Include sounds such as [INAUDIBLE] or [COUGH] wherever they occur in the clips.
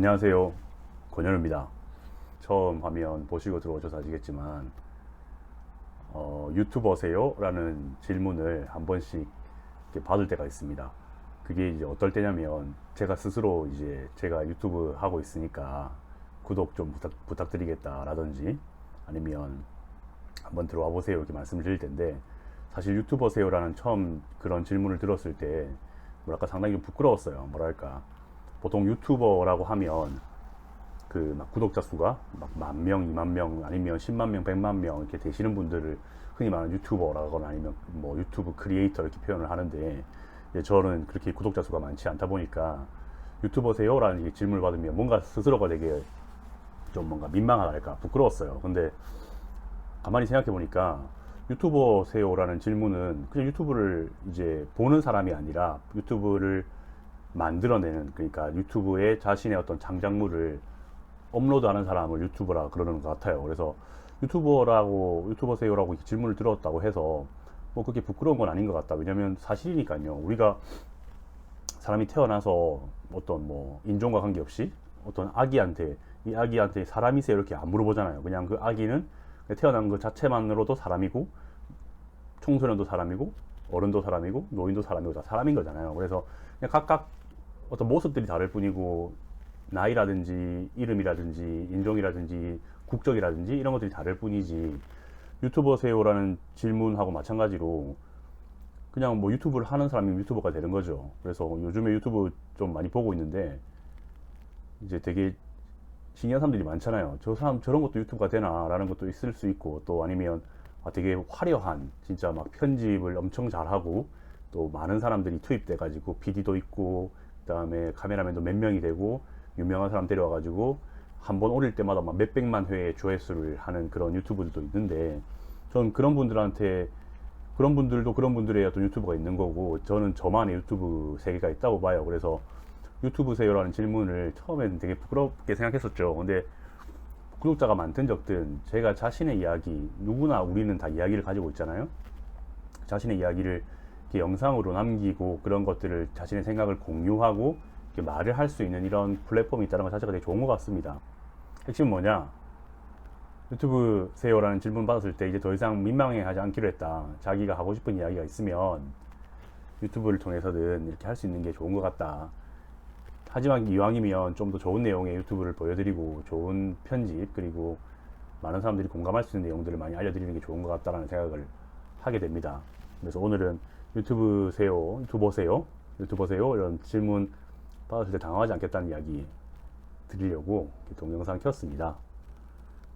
안녕하세요. 권현우입니다. 처음 화면 보시고 들어오셔서 아시겠지만, 어, 유튜버세요? 라는 질문을 한 번씩 받을 때가 있습니다. 그게 이제 어떨 때냐면, 제가 스스로 이제 제가 유튜브 하고 있으니까 구독 좀 부탁, 부탁드리겠다 라든지, 아니면 한번 들어와 보세요 이렇게 말씀을 드릴 텐데, 사실 유튜버세요라는 처음 그런 질문을 들었을 때, 뭐랄까 상당히 좀 부끄러웠어요. 뭐랄까. 보통 유튜버라고 하면 그 막 구독자 수가 막 만 명, 이만 명 아니면 10만 명, 100만 명 이렇게 되시는 분들을 흔히 말하는 유튜버라거나 아니면 뭐 유튜브 크리에이터 이렇게 표현을 하는데 저는 그렇게 구독자 수가 많지 않다 보니까 유튜버세요 라는 이 질문을 받으면 뭔가 스스로가 되게 좀 뭔가 민망하달까 부끄러웠어요. 근데 가만히 생각해 보니까 유튜버세요라는 질문은 그냥 유튜브를 이제 보는 사람이 아니라 유튜브를 만들어내는 그러니까 유튜브에 자신의 어떤 장작물을 업로드하는 사람을 유튜버라 그러는 것 같아요. 그래서 유튜버라고 유튜버세요라고 질문을 들었다고 해서 뭐 그렇게 부끄러운 건 아닌 것 같다. 왜냐면 사실이니까요. 우리가 사람이 태어나서 어떤 뭐 인종과 관계없이 어떤 아기한테 이 아기한테 사람이세요 이렇게 안 물어보잖아요. 그냥 그 아기는 태어난 것 자체만으로도 사람이고 청소년도 사람이고 어른도 사람이고 노인도 사람이고 다 사람인 거잖아요. 그래서 각각 어떤 모습들이 다를 뿐이고 나이라든지 이름이라든지 인종이라든지 국적이라든지 이런 것들이 다를 뿐이지 유튜버세요라는 질문하고 마찬가지로 그냥 뭐 유튜브를 하는 사람이 유튜버가 되는 거죠. 그래서 요즘에 유튜브 좀 많이 보고 있는데 이제 되게 신기한 사람들이 많잖아요. 저 사람 저런 것도 유튜브가 되나라는 것도 있을 수 있고 또 아니면 아, 되게 화려한 진짜 막 편집을 엄청 잘하고 또 많은 사람들이 투입돼 가지고 PD도 있고 그다음에 카메라맨도 몇 명이 되고 유명한 사람 데려와 가지고 한 번 올릴 때마다 막 몇백만 회의 조회수를 하는 그런 유튜브들도 있는데 저는 그런 분들한테 그런 분들도 그런 분들의 어떤 유튜브가 있는 거고 저는 저만의 유튜브 세계가 있다고 봐요. 그래서 유튜브세요라는 질문을 처음에는 되게 부끄럽게 생각했었죠. 근데 구독자가 많든 적든 제가 자신의 이야기 누구나 우리는 다 이야기를 가지고 있잖아요. 자신의 이야기를 영상으로 남기고 그런 것들을 자신의 생각을 공유하고 말을 할 수 있는 이런 플랫폼이 있다는 것 자체가 되게 좋은 것 같습니다. 핵심은 뭐냐? 유튜브 세요라는 질문 받았을 때 이제 더 이상 민망해 하지 않기로 했다. 자기가 하고 싶은 이야기가 있으면 유튜브를 통해서든 이렇게 할 수 있는 게 좋은 것 같다. 하지만 이왕이면 좀 더 좋은 내용의 유튜브를 보여드리고 좋은 편집 그리고 많은 사람들이 공감할 수 있는 내용들을 많이 알려드리는 게 좋은 것 같다라는 생각을 하게 됩니다. 그래서 오늘은 유튜브 세요, 유튜버 세요, 유튜버 세요 이런 질문 받았을 때 당황하지 않겠다는 이야기 드리려고 동영상 켰습니다.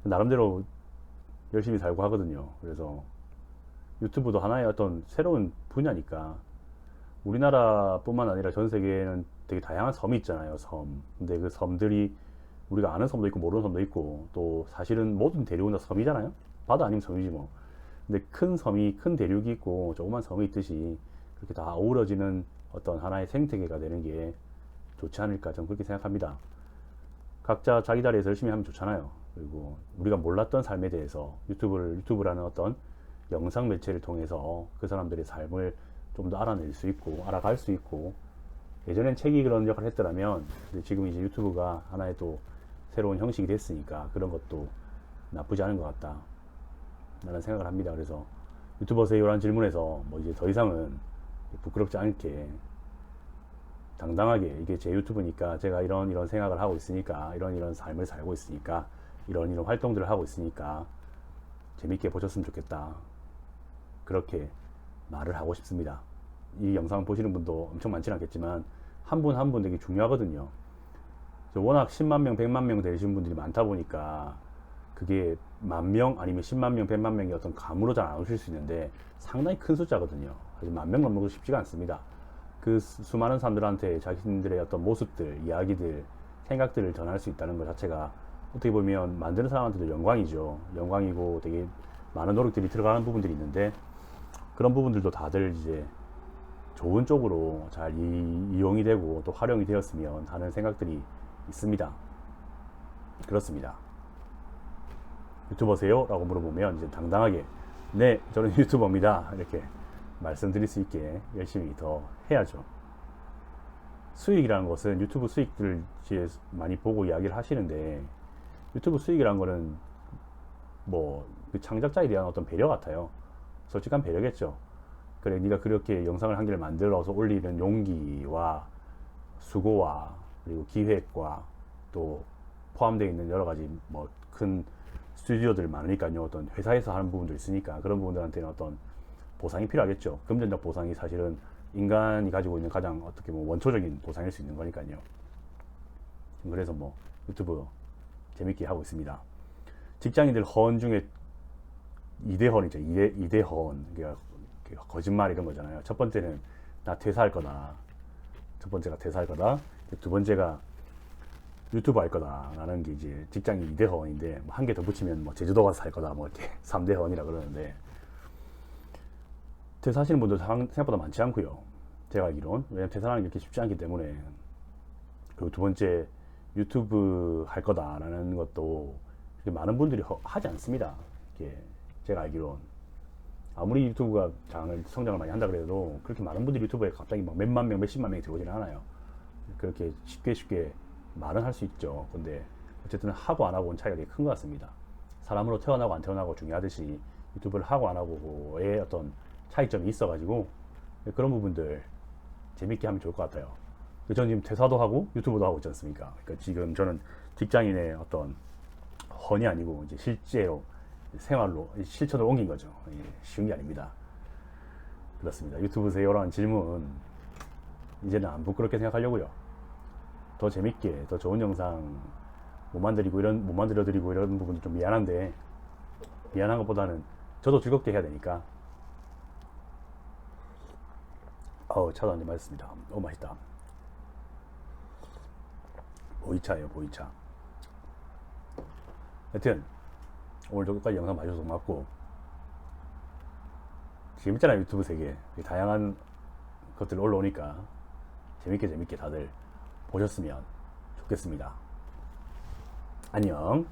나름대로 열심히 살고 하거든요. 그래서 유튜브도 하나의 어떤 새로운 분야니까 우리나라뿐만 아니라 전 세계에는 되게 다양한 섬이 있잖아요. 섬. 근데 그 섬들이 우리가 아는 섬도 있고 모르는 섬도 있고 또 사실은 모든 대륙은 다 섬이잖아요. 바다 아니면 섬이지 뭐. 근데 큰 섬이 큰 대륙이 있고 조그만 섬이 있듯이 그렇게 다 어우러지는 어떤 하나의 생태계가 되는 게 좋지 않을까 저는 그렇게 생각합니다. 각자 자기 자리에서 열심히 하면 좋잖아요. 그리고 우리가 몰랐던 삶에 대해서 유튜브를 유튜브라는 어떤 영상 매체를 통해서 그 사람들의 삶을 좀 더 알아낼 수 있고 알아갈 수 있고 예전엔 책이 그런 역할을 했더라면 지금 이제 유튜브가 하나의 또 새로운 형식이 됐으니까 그런 것도 나쁘지 않은 것 같다 라는 생각을 합니다 그래서 유튜버세요라는 질문에서 뭐 이제 더 이상은 부끄럽지 않게 당당하게 이게 제 유튜브니까 제가 이런 이런 생각을 하고 있으니까 이런 이런 삶을 살고 있으니까 이런 이런 활동들을 하고 있으니까 재밌게 보셨으면 좋겠다 그렇게 말을 하고 싶습니다. 이 영상 보시는 분도 엄청 많지는 않겠지만 한 분 한분 되게 중요하거든요. 워낙 10만 명, 100만 명 되시는 분들이 많다 보니까 그게 만 명 아니면 10만 명, 100만 명이 어떤 감으로 잘 안 오실 수 있는데 상당히 큰 숫자거든요. 사실 만명 넘는 거 쉽지가 않습니다. 그 수- 수많은 사람들한테 자신들의 어떤 모습들, 이야기들, 생각들을 전할 수 있다는 것 자체가 어떻게 보면 만드는 사람한테도 영광이죠. 영광이고 되게 많은 노력들이 들어가는 부분들이 있는데 그런 부분들도 다들 이제 좋은 쪽으로 잘 이, 용이 되고 또 활용이 되었으면 하는 생각들이 있습니다. 그렇습니다. 유튜버세요? 라고 물어보면 이제 당당하게 네, 저는 [LAUGHS] 유튜버입니다. 이렇게 말씀드릴 수 있게 열심히 더 해야죠. 수익이라는 것은 유튜브 수익들을 많이 보고 이야기를 하시는데 유튜브 수익이라는 거는 뭐 그 창작자에 대한 어떤 배려 같아요. 솔직한 배려겠죠. 그래 네가 그렇게 영상을 한 개를 만들어서 올리는 용기와 수고와 그리고 기획과 또 포함되어 있는 여러 가지 뭐 큰 스튜디오들 많으니까요. 어떤 회사에서 하는 부분도 있으니까 그런 부분들한테는 어떤 보상이 필요하겠죠. 금전적 보상이 사실은 인간이 가지고 있는 가장 어떻게 뭐 원초적인 보상일 수 있는 거니까요. 그래서 뭐 유튜브 재밌게 하고 있습니다. 직장인들 허언 중에 2대 허언이죠. 2대, 2대 허언. 그러니까 그 거짓말 이런 거잖아요. 첫 번째는 나 퇴사할 거다. 첫 번째가 퇴사할 거다. 두 번째가 유튜브 할 거다. 라는 게 이제 직장인 2대 허언인데 한 개 더 붙이면 뭐 제주도 가서 살 거다. 뭐 이렇게 [LAUGHS] 3대 허언이라 그러는데 퇴사하시는 분들 상- 생각보다 많지 않고요. 제가 알기론. 왜냐면 퇴사하는 게 그렇게 쉽지 않기 때문에. 그리고 두 번째 유튜브 할 거다라는 것도 그렇게 많은 분들이 허- 하지 않습니다. 이게 제가 알기론 아무리 유튜브가 장을 성장을 많이 한다 그래도 그렇게 많은 분들이 유튜브에 갑자기 막 몇만 명, 몇십만 명이 들어오지는 않아요. 그렇게 쉽게 쉽게 말은 할 수 있죠. 근데 어쨌든 하고 안 하고는 차이가 되게 큰 것 같습니다. 사람으로 태어나고 안 태어나고 중요하듯이 유튜브를 하고 안 하고의 어떤 차이점이 있어가지고 그런 부분들 재밌게 하면 좋을 것 같아요. 저는 지금 퇴사도 하고 유튜브도 하고 있지 않습니까? 그러니까 지금 저는 직장인의 어떤 헌이 아니고 이제 실제로 생활로 실천을 옮긴 거죠. 예, 쉬운 게 아닙니다. 그렇습니다. 유튜브 세요라는 질문 이제는 안 부끄럽게 생각하려고요. 더 재밌게, 더 좋은 영상 못 만들고 이런 못 만들어 드리고 이런 부분이 좀 미안한데 미안한 것보다는 저도 즐겁게 해야 되니까. 어우 차도 한잔 마셨습니다. 오 맛있다. 보이차예요, 보이차. 하여튼 오늘도 끝까지 영상 봐주셔서 고맙고 재밌잖아요 유튜브 세계 다양한 것들 올라오니까 재밌게 재밌게 다들 보셨으면 좋겠습니다. 안녕